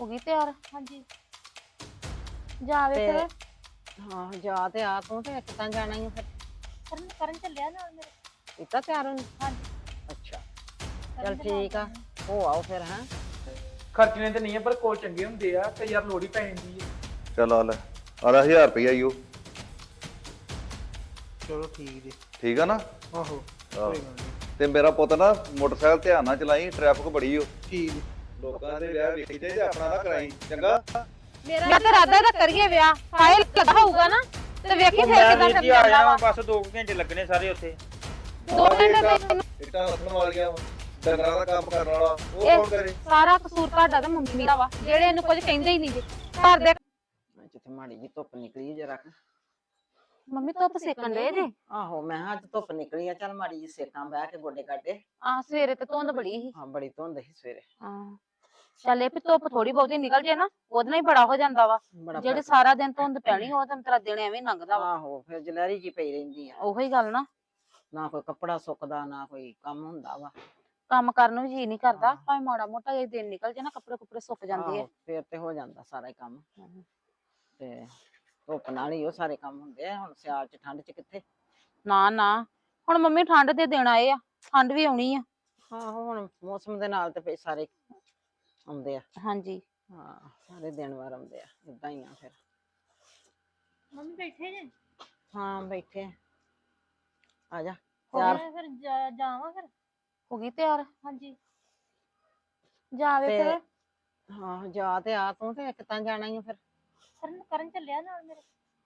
ਹੋ ਗਈ ਤਿਆਰ? ਹਾਂਜੀ। ਜਾਵੇ ਤੇ- ਫਿਰ। ਹਾਂ ਜਾ ਤੇ ਆ ਤੂੰ ਤੇ ਇੱਕ ਤਾਂ ਜਾਣਾ ਹੀ ਆ ਫਿਰ। ਕਰਨ ਕਰਨ ਚੱਲਿਆ ਨਾਲ ਮੇਰੇ। ਕੀਤਾ ਤਿਆਰ ਉਹਨੇ? ਹਾਂਜੀ। ਅੱਛਾ। ਕਰਨ ਚੱਲ ਦੇ ਨਾਲ ਠੀਕ ਆ। ਜਾਣਾ। ਹੋ ਆਓ ਫਿਰ ਹਾਂ। ਖਰਚਣੇ ਤੇ ਨਹੀਂ ਹੈ ਪਰ ਕੋਲ ਚੰਗੇ ਹੁੰਦੇ ਆ ਤੇ ਯਾਰ ਲੋੜ ਹੀ ਪੈ ਜਾਂਦੀ ਹੈ ਚੱਲ ਆ ਲੈ। ਆ ਲੈ 1000 ਰੁਪਈਆ ਈ ਚਲੋ ਠੀਕ ਜੀ। ਠੀਕ ਆ ਨਾ? ਆਹੋ ਆਹੋ। ਕੋਈ ਗੱਲ ਨਹੀਂ। ਤੇ ਮੇਰਾ ਪੁੱਤ ਨਾ ਮੋਟਰਸਾਈਕਲ ਧਿਆਨ ਨਾਲ ਚਲਾਈ ਟ੍ਰੈਫਿਕ ਬੜੀ ਓ। ਠੀਕ ਜੀ। ਲੋਕਾਂ ਦੇ ਵਿਆਹ ਵੇਖੀ ਤੇ ਆਪਣਾ ਨਾ ਕਰਾਈ ਚੰਗਾ? ਮੈਂ ਤਾਂ ਰਾਦਾ ਦਾ ਕਰੀਏ ਵਿਆਹ ਫਾਇਲ ਲੱਗਾ ਹੋਊਗਾ ਨਾ ਤੇ ਵੇਖੀ ਫਿਰ ਮੈਂ ਕਿਦਾਂ ਵੀਰ ਜੀ ਆ ਜਾਣਾ ਬਸ 2 ਘੰਟੇ ਲੱਗਣੇ ਸਾਰੇ ਉੱਥੇ। ਦੋ ਘੰਟੇ ਤੇ ਇੱਟਾਂ ਰੱਖਣ ਵਾਲੀਆਂ ਵਾ, ਡੰਗਰਾਂ ਦਾ ਕੰਮ ਕਰਨ ਵਾਲਾ ਉਹ ਕੌਣ ਕਰੇ? ਸਾਰਾ ਕਸੂਰ ਤੁਹਾਡਾ ਤੇ ਮੰਮੀ ਦਾ ਵਾ ਜਿਹੜੇ ਇਹਨੂੰ ਕੁਝ ਕਹਿੰਦੇ ਹੀ ਨਹੀਂ ਜੀ ਘਰ ਦੇ ਜਿੱਥੇ ਮਾੜੀ ਜੀ ਧੁੱਪ ਨਿਕਲੀ ਜਰਾ ਮੰਮੀ ਧੁੱਪ ਸੇਕਣ ਦੇ ਜੇ? ਆਹੋ ਮੈਂ ਕਿਹਾ ਅੱਜ ਧੁੱਪ ਨਿਕਲੀ ਆ ਚੱਲ ਮਾੜੀ ਜੀ ਸੇਕਾਂ ਬਹਿ ਕੇ ਗੋਡੇ ਕਾਡੇ ਆ ਸਵੇਰੇ ਤੇ ਧੁੰਦ ਬੜੀ ਸੀ। ਹਾਂ ਬੜੀ ਧੁੰਦ ਸੀ ਸਵੇਰੇ। ਹਾਂ। ਚੱਲ ਇਹ ਵੀ ਧੁੱਪ ਥੋੜੀ ਬਹੁਤੀ ਨਿਕਲ ਜੇ ਨਾ ਉਹਦੇ ਨਾਲ ਹੀ ਬੜਾ ਹੋ ਜਾਂਦਾ ਵਾ। ਬੜਾ ਜਿਹੜੇ ਸਾਰਾ ਦਿਨ ਧੁੰਦ ਪੈਣੀ ਉਹ ਤਾਂ ਤੇਰਾ ਦਿਨ ਐਵੇਂ ਹੀ ਲੰਘਦਾ ਵਾ। ਆਹੋ ਫਿਰ ਜਲੈਰੀ ਜੀ ਪਈ ਰਹਿੰਦੀ ਆ। ਉਹੀ ਗੱਲ ਨਾ। ਨਾ ਕੋਈ ਕੱਪੜਾ ਸੁੱਕਦਾ ਨਾ ਕੋਈ ਕੰਮ ਹੁੰਦਾ ਵਾ। ਕੰਮ ਕਰਨ ਨੂੰ ਜੀ ਨਹੀਂ ਕਰਦਾ ਹਾਂ। ਭਾਵੇਂ ਮਾੜਾ ਮੋਟਾ ਜੇ ਦਿਨ ਨਿਕਲ ਜੇ ਨਾ ਕੱਪੜੇ ਕੁਪੜੇ ਸੁੱਕ ਜਾਂਦੇ ਆ। ਆਹੋ, ਫਿਰ ਤੇ ਹੋ ਜਾਂਦਾ ਸਾਰਾ ਹੀ ਕੰਮ। ਤੇ ਧੁੱਪ ਨਾਲ ਹੀ ਉਹ ਸਾਰੇ ਕੰਮ ਹੁੰਦੇ ਆ ਹੁਣ ਸਿਆਲ ਚ ਠੰਡ ਚ ਕਿੱਥੇ? ਨਾ ਨਾ। ਹੁਣ ਮੰਮੀ ਠੰਡ ਦੇ ਦਿਨ ਆਏ ਆ ਠੰਡ ਵੀ ਆਉਣੀ ਆ। ਆਹੋ ਹੁਣ ਮੌਸਮ ਦੇ ਨਾਲ ਤੇ ਫਿਰ ਸਾਰੇ ਆਉਂਦੇ ਆ। ਹਾਂਜੀ। ਹਾਂ ਸਾਰੇ ਦਿਨ ਵਾਰ ਆਉਂਦੇ ਆ ਇਦਾਂ ਹੀ ਆ ਫਿਰ। ਮੰਮੀ ਬੈਠੇ ਜੇ? ਹਾਂ ਬੈਠੇ ਆ। ਆ ਜਾ ਤਿਆਰ ਮੈਂ ਫਿਰ ਜਾ- ਜਾਵਾਂ ਫਿਰ? ਹੋ ਗਈ ਤਿਆਰ? ਹਾਂਜੀ। ਜਾਵੇ ਤੇ ਫਿਰ? ਹਾਂ ਜਾ ਤੇ ਆ ਤੂੰ ਤੇ ਇੱਕ ਤਾਂ ਜਾਣਾ ਹੀ ਆ ਫਿਰ। ਕਰਨ ਕਰਨ ਚੱਲਿਆ ਨਾਲ ਮੇਰੇ।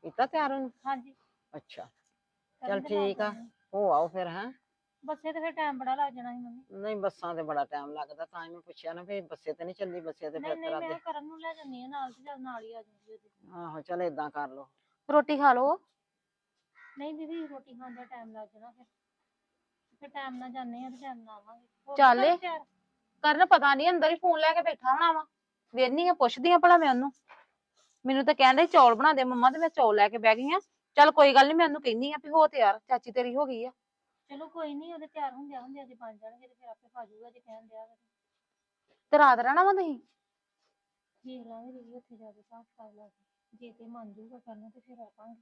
ਕੀਤਾ ਤਿਆਰ ਉਹਨੂੰ? ਹਾਂਜੀ। ਅੱਛਾ। ਕਰਨ ਚੱਲ ਦੇ ਨਾਲ ਠੀਕ ਆ। ਜਾਣਾ। ਹੋ ਆਓ ਫਿਰ ਹੈਂ। ਬੱਸੇ ਤੇ ਫਿਰ ਟਾਈਮ ਬੜਾ ਲੱਗ ਜਾਣਾ ਸੀ ਮੰਮੀ। ਨਹੀਂ ਬੱਸਾਂ ਤੇ ਬੜਾ ਟਾਈਮ ਲੱਗਦਾ ਤਾਂ ਹੀ ਮੈਂ ਪੁੱਛਿਆ ਨਾ ਵੀ ਬੱਸੇ ਤੇ ਨਹੀਂ ਚੱਲੀ ਬੱਸੇ ਤੇ ਨਹੀਂ ਫਿਰ ਨਹੀਂ ਤੇਰਾ ਮੈਂ ਦੇ। ਕਰਨ ਨੂੰ ਲੈ ਜਾਂਦੀ ਆ ਨਾਲ ਤੇ ਜਦ ਨਾਲ ਹੀ ਆ ਜਾਊਗੀ ਉਹਦੇ। ਆਹੋ ਚੱਲ ਏਦਾਂ ਕਰ ਲੋ ਰੋਟੀ ਖਾ ਲਓ। ਨਹੀਂ ਦੀਦੀ ਰੋਟੀ ਖਾਣ ਦਾ ਟਾਈਮ ਲੱਗ ਜਾਣਾ ਫਿਰ। ਫਿਰ ਟਾਈਮ ਨਾਲ ਜਾਂਦੇ ਆ ਤੇ ਟਾਈਮ ਨਾਲ ਆਵਾਂਗੇ। ਹੋ ਚੱਲ ਘਰ। ਤਿਆਰ? ਕਰਨ ਪਤਾ ਨਹੀਂ ਅੰਦਰ ਹੀ ਫੋਨ ਲੈ ਕੇ ਬੈਠਾ ਹੋਣਾ ਵਾ। ਵੇਰਨੀ ਆ ਪੁੱਛਦੀ ਆ ਭਲਾ ਮੈਂ ਉਹਨੂੰ। ਮੈਨੂੰ ਤਾਂ ਕਹਿੰਦਾ ਚੌਲ ਬਣਾ ਦੇ ਮੰਮਾ ਤੇ ਮੈਂ ਚੌਲ ਲੈ ਕੇ ਬਹਿ ਗਈ ਆ। ਚੱਲ ਕੋਈ ਗੱਲ ਨਹੀਂ ਮੈਂ ਉਹਨੂੰ ਕਹਿੰਦੀ ਆ ਵੀ ਹੋ ਤਿਆਰ ਚਾਚੀ ਤੇਰੀ ਹੋ ਗਈ ਆ। ਚਲੋ ਕੋਈ ਨਹੀਂ ਉਹਦੇ ਤਿਆਰ ਹੁੰਦਿਆਂ ਹੁੰਦਿਆਂ ਜੇ ਬਣ ਜਾਣਗੇ ਤੇ ਫਿਰ ਆਪੇ ਖਾ ਜਾਊਗਾ ਜੇ ਕਹਿਣ ਦਿਆ ਤੇ। ਰਾਤ ਰਹਿਣਾ ਵਾ ਤੁਸੀਂ? ਦੇਖ ਲਾਂਗੇ ਦੀਦੀ ਉੱਥੇ ਜਾ ਕੇ ਸਾਫ਼ ਕਰ ਲਾਂਗੇ ਜੇ ਤੇ ਮੰਨ ਜਾਊਗਾ ਕਰਨਾ ਤੇ ਫਿਰ ਆਪਾਂਗੇ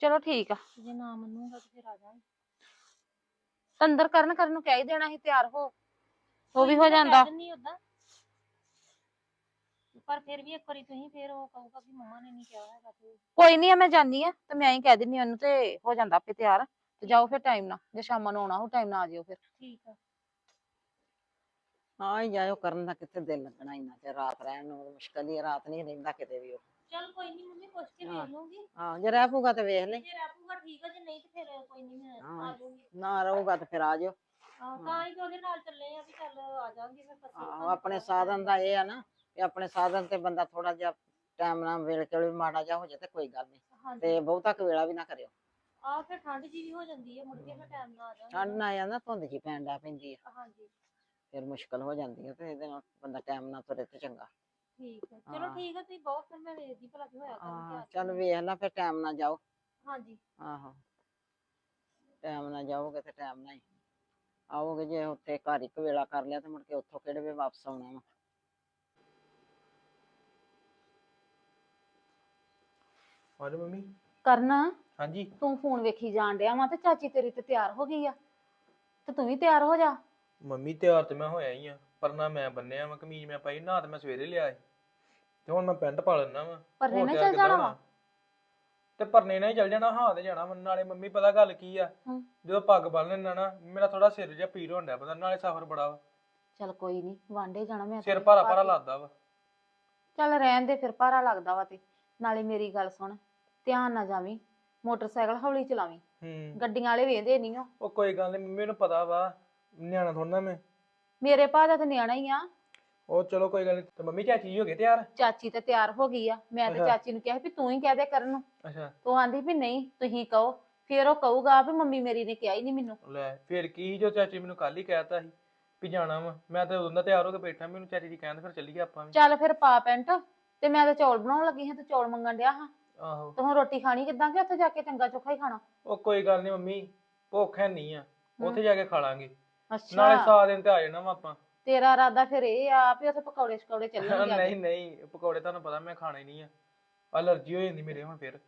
ਚਲੋ ਠੀਕ ਆ। ਤੇ ਜੇ ਨਾ ਮੰਨੂਗਾ ਤੇ ਫਿਰ ਆ ਜਾਵਾਂਗੇ। ਤਾਂ ਅੰਦਰ ਕਰਨ ਕਰਨ ਨੂੰ ਕਹਿ ਹੀ ਦੇਣਾ ਸੀ ਤਿਆਰ ਹੋ। ਉਹ ਵੀ ਹੋ ਜਾਂਦਾ। ਦਿੰਦੀ ਓਦਾਂ। ਪਰ ਫਿਰ ਵੀ ਇੱਕ ਵਾਰੀ ਤੁਸੀਂ ਫਿਰ ਉਹ ਕਹੂਗਾ ਕਿ ਮੰਮਾ ਨੇ ਨਹੀਂ ਕਿਹਾ ਹੈਗਾ ਤੇ ਕੋਈ ਨਹੀਂ ਆ ਮੈਂ ਜਾਨੀ ਆ ਤੇ ਮੈਂ ਹੀ ਕਹਿ ਦਿੰਨੀ ਆ ਉਹਨੂੰ ਤੇ ਹੋ ਜਾਂਦਾ ਆਪੇ ਤਿਆਰ। ਤੇ ਜਾਓ ਫਿਰ ਟਾਈਮ ਨਾਲ ਜੇ ਸ਼ਾਮਾਂ ਨੂੰ ਆਉਣਾ ਹੋ ਟਾਈਮ ਨਾਲ ਆ ਜਿਓ ਫਿਰ। ਠੀਕ ਆ। ਹਾਂ ਜਾਇਓ ਕਰਨ ਦਾ ਕਿੱਥੇ ਦਿਲ ਲੱਗਣਾ ਇੰਨਾ ਤੇ ਰਾਤ ਰਹਿਣ ਨੂੰ ਮੁਸ਼ਕਲ ਹੀ ਆ, ਰਾਤ ਨਹੀਂ ਰਹਿੰਦਾ ਕਿਤੇ ਵੀ ਉਹ। ਚਲ ਕੋਈ ਨਹੀਂ ਮੰਮੀ ਪੁੱਛ ਕੇ ਹਾਂ। ਵੇਖ ਲੂੰਗੀ ਹਾਂ ਜੇ ਰਹਿ ਪਊਗਾ ਤੇ ਵੇਖ ਲੈ। ਜੇ ਰਹਿਪੂਗਾ ਠੀਕ ਆ ਜੇ ਨਹੀਂ ਤੇ ਫਿਰ ਕੋਈ ਨਹੀਂ ਮੈਂ ਹਾਂ। ਆ ਜਾਊਂਗੀ। ਨਾ ਰਹੂਗਾ ਤੇ ਫਿਰ ਆ ਜਾਇਓ ਹਾਂ ਤਾਂ ਹੀ ਤਾਂ ਉਹਦੇ ਨਾਲ ਚੱਲੇ ਆ ਵੀ ਚੱਲ ਆ ਜਾਵਾਂਗੇ ਫਿਰ ਬੱਸੇ ਆਹੋ ਆਪਣੇ ਸਾਧਨ ਦਾ ਇਹ ਆ ਨਾ ਕਿ ਆਪਣੇ ਸਾਧਨ ਤੇ ਬੰਦਾ ਥੋੜਾ ਜਿਹਾ ਟਾਈਮ ਨਾਲ ਵੇਲ ਕੇ ਵੀ ਮਾੜਾ ਜਿਹਾ ਹੋ ਜਾਏ ਤੇ ਕੋਈ ਗੱਲ ਨਹੀਂ ਤੇ ਬਹੁਤਾ ਕੁ ਵੇਲਾ ਵੀ ਨਾ ਕਰਿਓ। ਆ ਫਿਰ ਠੰਡ ਜੀ ਵੀ ਹੋ ਜਾਂਦੀ ਹੈ ਮੁੜ ਕੇ ਫਿਰ ਟਾਈਮ ਨਾਲ ਆ ਜਾਵਾਂਗੇ ਠੰਡ ਨਾ ਜਾਂਦਾ ਧੁੰਦ ਜੀ ਪੈਣ ਲੱਗ ਪੈਂਦੀ ਆ। ਹਾਂਜੀ। ਫਿਰ ਮੁਸ਼ਕਲ ਹੋ ਜਾਂਦੀ ਹੈ ਤੇ ਇਹਦੇ ਨਾਲ ਬੰਦਾ ਟਾਈਮ ਨਾਲ ਤੁਰੇ ਤੇ ਚੰਗਾ। ਠੀਕ ਆ ਚਲੋ ਹਾਂ। ਠੀਕ ਆ ਤੁਸੀਂ ਬਹੁਤ ਫਿਰ ਮੈਂ ਵੇਖਦੀ ਭਲਾ ਕੀ ਹੋਇਆ ਕਰਨ ਹਾਂ ਤਿਆਰ ਚੱਲ ਵੇਖ ਲੈ ਫਿਰ ਟਾਈਮ ਨਾਲ ਜਾਓ। ਹਾਂਜੀ। ਆਹੋ। ਟਾਈਮ ਨਾਲ ਜਾਓਗੇ ਤੇ ਟਾਈਮ ਨਾਲ ਹੀ। ਆਓਗੇ ਜੇ ਉੱਥੇ ਘਰ ਇੱਕ ਵੇਲਾ ਕਰ ਲਿਆ ਤੇ ਮੁੜ ਕੇ ਉੱਥੋਂ ਕਿਹੜੇ ਵੇ ਵਾਪਸ ਆਉਣਾ ਵਾ। ਹਾਂਜੀ ਮੰਮੀ। ਕਰਨ। ਹਾਂਜੀ ਤੂੰ ਫੋਨ ਵੇਖੀ ਜਾਣ ਡਿਆ ਵਾ ਤੇ ਚਾਚੀ ਤੇਰੀ ਤੇ ਤਿਆਰ ਹੋ ਗਈ ਆ ਤੇ ਤੂੰ ਵੀ ਤਿਆਰ ਹੋ ਜਾ ਮੰਮੀ ਤਿਆਰ ਤੇ ਮੈਂ ਹੋਇਆ ਹੀ ਆ ਪਰ ਨਾ ਮੈਂ ਬੰਨਿਆ ਵਾ ਕਮੀਜ਼ ਮੈਂ ਪਾਈ ਨਾ ਤੇ ਮੈਂ ਸਵੇਰੇ ਲਿਆ ਸੀ ਤੇ ਹੁਣ ਮੈਂ ਪੈਂਟ ਪਾ ਲੈਣਾ ਵਾ ਪਰਨੇ ਹੋਰ ਨਾਲ ਤਿਆਰ ਚੱਲ ਜਾਣਾ ਵਾ? ਹੋਣਾ? ਤੇ ਪਰਨੇ ਨਾਲ ਹੀ ਚੱਲ ਜਾਣਾ ਹਾਂ ਤੇ ਜਾਣਾ ਵਾ। ਨਾਲੇ ਮੰਮੀ ਪਤਾ ਗੱਲ ਕੀ ਆ ਹਮ। ਜਦੋਂ ਪੱਗ ਬੰਨ ਲੈਣਾ ਨਾ ਮੇਰਾ ਥੋੜਾ ਸਿਰ ਜਿਹਾ ਪੀੜ ਹੁੰਦਾ ਪਤਾ ਨਾਲੇ ਸਫ਼ਰ ਬੜਾ ਵਾ ਚੱਲ ਕੋਈ ਨਹੀਂ ਵਾਂਡੇ ਜਾਣਾ ਮੈਂ ਸਿਰ ਭਾਰਾ ਭਾਰਾ। ਲੱਗਦਾ ਵਾ ਚੱਲ ਰਹਿਣ ਦੇ ਫਿਰ ਭਾਰਾ ਲੱਗਦਾ ਵਾ ਤੇ ਨਾਲੇ ਮੇਰੀ ਗੱਲ ਸੁਣ ਧਿਆਨ ਨਾਲ ਜਾਵੀਂ ਮੋਟਰਸਾਈਕਲ ਹੌਲੀ ਚਲਾਵੀਂ। ਹੂੰ। ਗੱਡੀਆਂ ਵਾਲੇ ਵੇਂਦੇ ਨਹੀਂ ਓ ਉਹ ਕੋਈ ਗੱਲ ਨਹੀਂ ਮੰਮੀ ਨੂੰ ਪਤਾ ਵਾ ਨਿਆਣਾ ਥੋੜਾ ਨਾ ਮੈਂ। ਮੇਰੇ ਭਾ ਦਾ ਤੇ ਨਿਆਣਾ ਹੀ ਆ। ਉਹ ਚਲੋ ਕੋਈ ਗੱਲ ਨਹੀਂ ਤੇ ਮੰਮੀ ਚਾਚੀ ਹੋ ਗਏ ਤਿਆਰ? ਚਾਚੀ ਤੇ ਤਿਆਰ ਹੋ ਗਈ ਆ। ਮੈਂ ਤੇ ਅੱਛਾ। ਚਾਚੀ ਨੂੰ ਕਿਹਾ ਵੀ ਤੂੰ ਹੀ ਕਹਿ ਦੇ ਕਰਨ ਨੂੰ। ਅੱਛਾ। ਤੂੰ ਆਂਦੀ ਵੀ ਨਹੀਂ ਤੁਸੀਂ ਕਹੋ। ਫਿਰ ਉਹ ਕਹੂਗਾ ਵੀ ਮੰਮੀ ਮੇਰੀ ਨੇ ਕਿਹਾ ਹੀ ਨਹੀਂ ਮੈਨੂੰ। ਲੈ ਫਿਰ ਕੀ ਜੋ ਚਾਚੀ ਮੈਨੂੰ ਕੱਲ ਹੀ ਕਹਿਤਾ ਸੀ ਵੀ ਜਾਣਾ ਵਾ। ਮੈਂ ਤਾਂ ਉਦੋਂ ਦਾ ਤਿਆਰ ਹੋ ਕੇ ਬੈਠਾ ਮੈਨੂੰ ਚਾਚੀ ਜੀ ਕਹਿੰਦੇ ਫਿਰ ਚੱਲੀਏ ਆਪਾਂ ਵੀ। ਚੱਲ ਫਿਰ ਪਾ ਪੈਂਟ ਤੇ ਮੈਂ ਤਾਂ ਚੌਲ ਬਣਾਉਣ ਲੱਗੀ ਹਾਂ ਤੇ ਚੌਲ ਮੰਗਣ ਡਿਆ ਹਾਂ। ਆਹੋ। ਤੇ ਹੁਣ ਰੋਟੀ ਖਾਣੀ ਕਿੱਦਾਂ ਕਿ ਉੱਥੇ ਜਾ ਕੇ ਚੰਗਾ ਚੋਖਾ ਹੀ ਖਾਣਾ? ਉਹ ਕੋਈ ਗੱਲ ਨਹੀਂ ਮੰਮੀ ਭੁੱਖ ਹੈ ਨਹੀਂ ਆ। ਉੱਥੇ ਜਾ ਕੇ ਖਾ ਲਾਂਗੇ। ਨਾਲੇ ਅੱਛਾ ਸਾ ਦਿਨ ਤੇ ਆ ਜਾਣਾ ਵਾ ਆਪਾਂ। ਤੇਰਾ ਇਰਾਦਾ ਫਿਰ ਇਹ ਆ ਵੀ ਉੱਥੇ ਪਕੌੜੇ ਸ਼ਕੌੜੇ ਚੱਲਣਗੇ ਨਹੀਂ ਨਹੀਂ ਪਕੌੜੇ ਤੁਹਾਨੂੰ ਪਤਾ ਮੈਂ ਖਾਣੇ ਨਹੀਂ ਆ। ਅਲਰਜੀ ਹੋ ਜਾਂਦੀ ਮੇਰੇ ਹੁਣ ਫਿਰ।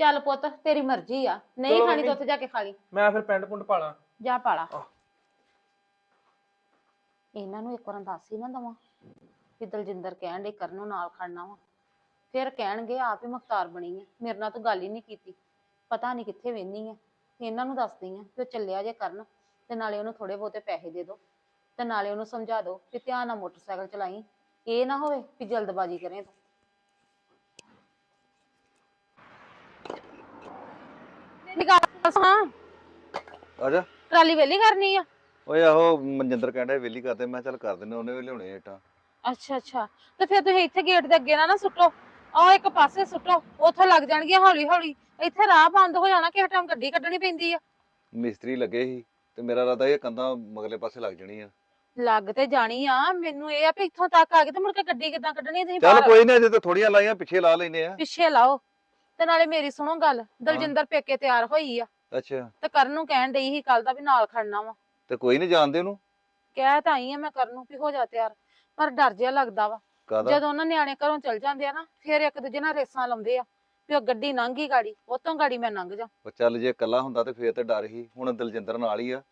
ਚੱਲ ਪੁੱਤ ਤੇਰੀ ਮਰਜ਼ੀ ਆ। ਨਹੀਂ ਚਲੋ ਖਾਣੀ ਤਾਂ ਮੰਮੀ। ਉੱਥੇ ਜਾ ਕੇ ਖਾ ਲਈ। ਮੈਂ ਫਿਰ ਪੈਂਟ ਪੁੰਟ ਪਾ ਲਾਂ। ਜਾ ਪਾਲਾ ਆਹ। ਇਹਨਾਂ ਨੂੰ ਇੱਕ ਵਾਰ ਦੱਸ ਹੀ ਨਾ ਦਵਾਂ ਕਿ ਦਲਜਿੰਦਰ ਕਹਿਣ ਦੇ ਕਰਨ ਨੂੰ ਨਾਲ ਖੜਨਾ ਵਾ। ਫਿਰ ਕਹਿਣਗੇ ਆਪ ਹੀ ਮੁਖਤਾਰ ਬਣੀ ਆ ਮੇਰੇ ਨਾਲ ਤਾਂ ਗੱਲ ਹੀ ਨਹੀਂ ਕੀਤੀ। ਪਤਾ ਨਹੀਂ ਕਿੱਥੇ ਵੇਹਨੀ ਆ। ਇਹਨਾਂ ਨੂੰ ਦੱਸਦੀ ਆ ਕਿ ਉਹ ਚੱਲਿਆ ਜੇ ਕਰਨ ਤੇ ਨਾਲੇ ਉਹਨੂੰ ਥੋੜੇ ਬਹੁਤੇ ਪੈਸੇ ਦੇ ਦਿਓ ਤੇ ਨਾਲੇ ਉਹਨੂੰ ਸਮਝਾ ਦਿਓ ਕਿ ਧਿਆਨ ਨਾਲ ਮੋਟਰਸਾਈਕਲ ਚਲਾਈ। ਇਹ ਨਾ ਹੋਵੇ ਕਿ ਜਲਦਬਾਜ਼ੀ ਕਰੇ ਤੂੰ। ਟਰਾਲੀ ਵੇਲੀ ਕਰਨੀ ਆ? ਓਏ ਆਹੋ ਮਨਜਿੰਦਰ ਕਹਿੰਦਾ ਵੇਲੀ ਕਰਦੇ ਮੈਂ ਚੱਲ ਕਰ ਦਿੰਦੇ ਉਹਨੇ ਵੀ ਲਿਆਉਣੇ ਇਟਾਂ। ਅੱਛਾ ਅੱਛਾ। ਤੇ ਫਿਰ ਤੁਸੀਂ ਇੱਥੇ ਗੇਟ ਦੇ ਅੱਗੇ ਨਾ ਨਾ ਸੁੱਟੋ। ਆਹ ਇੱਕ ਪਾਸੇ ਸੁੱਟੋ ਉੱਥੋਂ ਲੱਗ ਜਾਣਗੀਆਂ ਹੌਲੀ ਹੌਲੀ ਇੱਥੇ ਰਾਹ ਬੰਦ ਹੋ ਜਾਣਾ ਕਿਸੇ ਟਾਈਮ ਗੱਡੀ ਕੱਢਣੀ ਪੈਂਦੀ ਆ। ਮਿਸਤਰੀ ਲੱਗੇ ਸੀ ਤੇ ਮੇਰਾ ਰਾਦਾ ਇਹ ਕੰਧਾਂ ਮਗਲੇ ਪਾਸੇ ਲੱਗ ਜਣੀ ਆ। ਲੱਗ ਤੇ ਜਾਣੀ ਆ ਮੈਨੂੰ ਇਹ ਆ ਵੀ ਇੱਥੋਂ ਤੱਕ ਆ ਕੇ ਤੇ ਮੁੜ ਕੇ ਗੱਡੀ ਕਿੱਦਾਂ ਕੱਢਣੀ ਤੁਸੀਂ ਚੱਲ ਬਾਹਰ ਕੋਈ ਨਹੀਂ ਅਜੇ ਤਾਂ ਥੋੜੀਆਂ ਲਾਈਆਂ ਪਿੱਛੇ ਲਾ ਲੈਨੇ ਆ। ਪਿੱਛੇ ਲਾਓ। ਤੇ ਨਾਲੇ ਮੇਰੀ ਸੁਣੋ ਗੱਲ ਦਲਜਿੰਦਰ ਪੇਕੇ ਤਿਆਰ ਹੋਈ ਆ। ਅੱਛਾ। ਤੇ ਕਰਨ ਨੂੰ ਕਹਿਣ ਡਈ ਸੀ ਕੱਲ ਦਾ ਵੀ ਨਾਲ ਖੜਨਾ ਵਾ। ਤੇ ਕੋਈ ਨਹੀਂ ਜਾਣਦੇ ਉਹਨੂੰ? ਕਹਿ ਤਾਂ ਆਈ ਆ ਮੈਂ ਕਰਨ ਨੂੰ ਵੀ ਹੋ ਜਾ ਤਿਆਰ ਪਰ ਡਰ ਜਿਹਾ ਲੱਗਦਾ ਵਾ। ਜਦੋਂ ਉਹਨਾਂ ਨਿਆਣੇ ਘਰੋਂ ਚਲ ਜਾਂਦੇ ਆ ਨਾ ਫਿਰ ਇੱਕ ਦੂਜੇ ਨਾਲ ਰੇਸਾਂ ਲਾਉਂਦੇ ਆ ਵੀ ਉਹ ਗੱਡੀ ਲੰਘੀ ਗਾੜੀ ਉਹ ਤੋਂ ਗਾੜੀ ਮੈਂ ਲੰਘ ਜਾ। ਉਹ ਚੱਲ ਜੇ ਇਕੱਲਾ ਹੁੰਦਾ ਤੇ ਫੇਰ ਤੇ ਡਰ ਹੀ ਹੁਣ ਦਲਜਿੰਦਰ ਨਾਲ ਹੀ ਆ।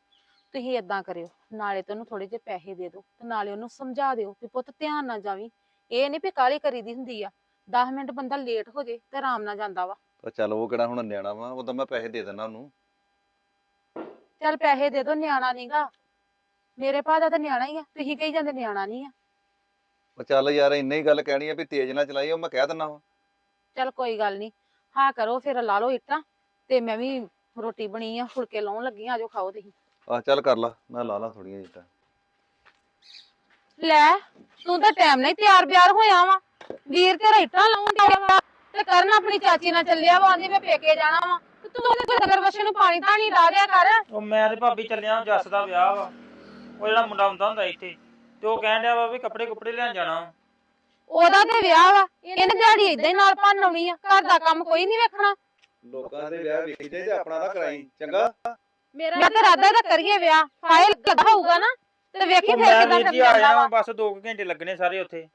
ਤੁਸੀਂ ਏਦਾਂ ਕਰਿਓ ਨਾਲੇ ਤੈਨੂੰ ਥੋੜੇ ਜਿਹੇ ਪੈਸੇ ਦੇ ਦਿਓ ਤੇ ਨਾਲੇ ਉਹਨੂੰ ਸਮਝਾ ਦਿਓ ਵੀ ਪੁੱਤ ਧਿਆਨ ਨਾਲ ਜਾਵੀਂ। ਇਹ ਨਹੀਂ ਵੀ ਕਾਹਲੀ ਕਰੀਦੀ ਹੁੰਦੀ ਆ 10 ਮਿੰਟ ਬੰਦਾ ਲੇਟ ਹੋ ਜੇ ਤੇ ਆਰਾਮ ਨਾਲ ਜਾਂਦਾ ਵਾ। ਉਹ ਚੱਲ ਉਹ ਕਿਹੜਾ ਹੁਣ ਨਿਆਣਾ ਵਾ ਉਦੋਂ ਮੈਂ ਪੈਸੇ ਦੇ ਦਿੰਦਾ ਉਹਨੂੰ। ਚੱਲ ਪੈਸੇ ਦੇ ਦਿਓ ਨਿਆਣਾ ਨਹੀਂਗਾ ਮੇਰੇ ਭਾ ਦਾ ਤਾਂ ਨਿਆਣਾ ਹੀ ਆ ਤੁਸੀਂ ਕਹੀ ਜਾਂਦੇ ਨਿਆਣਾ ਨਹੀਂ ਆ। ਉਹ ਚੱਲ ਯਾਰ ਇੰਨੀ ਹੀ ਗੱਲ ਕਹਿਣੀ ਆ ਵੀ ਤੇਜ਼ ਨਾ ਚਲਾਈ ਉਹ ਮੈਂ ਕਹਿ ਦਿੰਦਾ ਵਾ। ਚੱਲ ਕੋਈ ਗੱਲ ਨਹੀਂ ਹਾਂ ਕਰੋ ਫਿਰ ਲਾ ਲਓ ਇੱਟਾਂ ਤੇ ਮੈਂ ਵੀ ਰੋਟੀ ਬਣੀ ਆ ਫੁਲਕੇ ਲਾਉਣ ਲੱਗੀ ਆ ਆਜੋ ਖਾਓ ਤੁਸੀਂ। ਆ ਚੱਲ ਕਰ ਲਾ ਮੈਂ ਲਾ ਲਾ ਥੋੜੀਆਂ ਜਿੱਟਾਂ ਲੈ ਤੂੰ ਤਾਂ ਟਾਈਮ ਨਾਲ ਹੀ ਤਿਆਰ ਬਿਆਰ ਹੋਇਆ ਵਾ। ਵੀਰ ਤੇਰਾ ਇੱਟਾਂ ਲਾਉਣ ਡਿਆ ਵਾ ਤੇ ਕਰਨ ਆਪਣੀ ਚਾਚੀ ਨਾਲ ਚੱਲਿਆ ਵਾ ਆਂਦੀ ਮੈਂ ਪੇਕੇ ਜਾਣਾ ਵਾ। ਤੇ ਤੂੰ ਉਹਦੇ ਨਗਰ ਵਸ਼ੇ ਨੂੰ ਪਾਣੀ ਧਾਣੀ ਲਾ ਦਿਆ ਕਰ। ਉਹ ਮੈਂ ਤੇ ਭਾਬੀ ਚੱਲਿਆ ਜੱਸ ਦਾ ਵਿਆਹ ਵਾ। ਉਹ ਜਿਹੜਾ ਮੁੰਡਾ ਹੁੰਦਾ ਹੁੰਦਾ ਇੱਥੇ। ਤੇ ਉਹ ਕਹਿਣ ਡਿਆ ਵਾ ਵੀ ਕੱਪੜੇ ਕੁਪੜੇ ਲੈਣ ਜਾਣਾ ਉਹਦਾ ਤੇ ਵਿਆਹ ਵਾ ਇਹਨੇ ਦਿਹਾੜੀ ਇਦਾਂ ਹੀ ਨਾਲ ਭੰਨ ਆਉਣੀ ਆ ਘਰ ਦਾ ਕੰਮ ਕੋਈ ਨਹੀਂ ਵੇਖਣਾ। ਲੋਕਾਂ ਦੇ ਵਿਆਹ ਵੇਖੀਦੇ ਤੇ ਆਪਣਾ ਨਾ ਕਰਾਈ ਚੰਗਾ? ਮੈਂ ਤੇ ਰਾਦਾ ਦਾ ਕਰੀਏ ਵਿਆਹ ਫਾਈਲ ਲੱਗਾ ਹੋਊਗਾ ਨਾ ਤੇ ਵੇਖੀ ਉਹ ਫਿਰ ਮੈਂ ਕਿਦਾਂ ਵੀਰ ਜੀ ਕਰਨਾ ਆ ਜਾਣਾ ਵਾ ਬਸ 2 ਘੰਟੇ ਲੱਗਣੇ ਸਾਰੇ ਉੱਥੇ।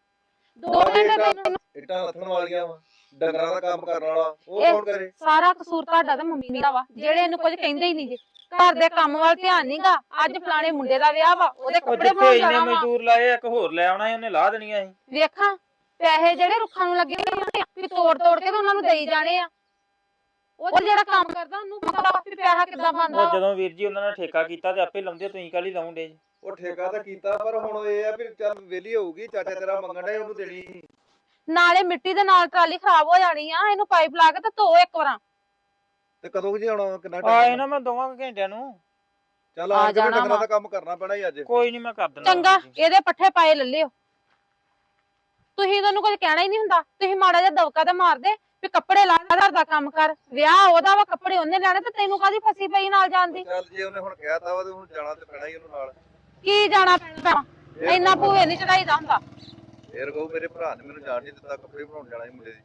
ਦੋ ਘੰਟੇ ਤੈਨੂੰ ਇਟਾਂ ਲੱਥਣ ਵਾਲੀਆਂ ਵਾ ਡੰਗਰਾਂ ਦਾ ਕੰਮ ਕਰਨ ਵਾਲਾ ਉਹ ਇਹ- ਕੌਣ ਕਰੇ? ਸਾਰਾ ਕਸੂਰ ਤੁਹਾਡਾ ਤੇ ਮੰਮੀ ਦਾ ਵਾ ਜਿਹੜੇ ਇਹਨੂੰ ਕੁਝ ਕਹਿੰਦੇ ਹੀ ਨਹੀਂ ਜੇ ਘਰ ਦੇ ਕੰਮ ਵੱਲ ਧਿਆਨ ਨਹੀਂਗਾ ਅੱਜ ਫਲਾਣੇ ਮੁੰਡੇ ਦਾ ਵਿਆਹ ਵਾ ਉਹਦੇ ਉਹ ਕੱਪੜੇ ਜਿੱਥੇ ਬਣਾਉਣ ਇੰਨੇ ਜਾਣਾ ਵਾ। ਮਜ਼ਦੂਰ ਲਾਏ ਇੱਕ ਹੋਰ ਲੈ ਆਉਣਾ ਸੀ ਉਹਨੇ ਲਾ ਦੇਣੀਆਂ ਸੀ ਵੇਖਾਂ ਪੈਸੇ ਜਿਹੜੇ ਰੁੱਖਾਂ ਨੂੰ ਲੱਗੇ ਹੋਏ ਆ ਵੀ ਤੋੜ ਤੋੜ ਕੇ ਤੇ ਉਹਨਾਂ ਨੂੰ ਦੇਈ ਜਾਣੇ ਆ। ਉਹ ਜਿਹੜਾ ਕੰਮ ਕਰਦਾ ਉਹਨੂੰ ਪਤਾ ਵਾ ਵੀ ਪੈਸਾ ਕਿੱਦਾਂ ਬਣਦਾ। ਉਹ ਵਾ। ਜਦੋਂ ਵੀਰ ਜੀ ਉਹਨਾਂ ਨੇ ਠੇਕਾ ਕੀਤਾ ਤੇ ਆਪੇ ਲਾਉਂਦੇ ਤੁਸੀਂ ਕਾਲੀ ਲਾਉਂਦੇ ਜੀ? ਉਹ ਠੇਕਾ ਤਾਂ ਕੀਤਾ ਪਰ ਹੁਣ ਇਹ ਆ ਵੀ ਚੱਲ ਵੇਲੀ ਹੋਊਗੀ ਚਾਚਾ ਤੇਰਾ ਮੰਗਣ ਦਾ ਉਹਨੂੰ ਦੇਣੀ ਸੀ। ਨਾਲੇ ਮਿੱਟੀ ਦੇ ਨਾਲ ਟਰਾਲੀ ਖਰਾਬ ਹੋ ਜਾਣੀ ਆ ਇਹਨੂੰ ਪਾਈਪ ਲਾ ਕੇ ਤੇ ਧੋ ਇੱਕ ਵਾਰਾਂ। ਤੇ ਕਦੋਂ ਕੁ ਜੀ ਆਉਣਾ ਕਿੰਨਾ ਆਏ ਟਾਈਮ ਨਾ ਮੈਂ ਦੋਵਾਂ ਕੁ ਘੰਟਿਆਂ ਨੂੰ। ਚੱਲ ਆ ਜਾਣਾ ਡੰਗਰਾਂ। ਦਾ ਕੰਮ ਕਰਨਾ ਪੈਣਾ ਹੀ ਅੱਜ। ਕੋਈ ਨਹੀਂ ਮੈਂ ਕਰ ਦਿੰਦਾ ਚੰਗਾ। ਇਹਦੇ ਪੱਠੇ ਪਾਏ ਲੈ ਲਿਓ। ਤੁਸੀਂ ਤੁਹਾਨੂੰ ਕੁਝ ਕਹਿਣਾ ਹੀ ਨਹੀਂ ਹੁੰਦਾ। ਤੁਸੀਂ ਮਾੜਾ ਜਿਹਾ ਦਵਕਾ ਤੇ ਮਾਰਦੇ ਵੀ ਕੱਪੜੇ ਲਾ ਘਰ ਦਾ ਕੰਮ ਕਰ। ਵਿਆਹ ਉਹਦਾ ਵਾ ਕੱਪੜੇ ਉਹਨੇ ਲੈਣੇ ਤੇ ਤੈਨੂੰ ਕਾਦੀ ਫਸੀ ਪਈ ਨਾਲ ਜਾਣ ਦੀ? ਚੱਲ ਜੇ ਉਹਨੇ ਹੁਣ ਕਹਿਤਾ ਵਾ ਤੇ ਹੁਣ ਜਾਣਾ ਤੇ ਪੈਣਾ ਹੀ ਉਹਨੂੰ ਨਾਲ। ਕੀ ਜਾਣਾ ਪੈਣਾ ਇੰਨਾ ਭੂਏ ਨਹੀਂ ਚੜਾਈਦਾ ਹੁੰਦਾ। ਫੇਰ ਕਹੂ ਮੇਰੇ ਭਰਾ ਨੇ ਮੈਨੂੰ ਜਾਣ ਨਹੀਂ ਦਿੱਤਾ ਕੱਪੜੇ ਬਣਾਉਣ ਜਾਣਾ ਸੀ ਮੁੰਡੇ ਦੇ।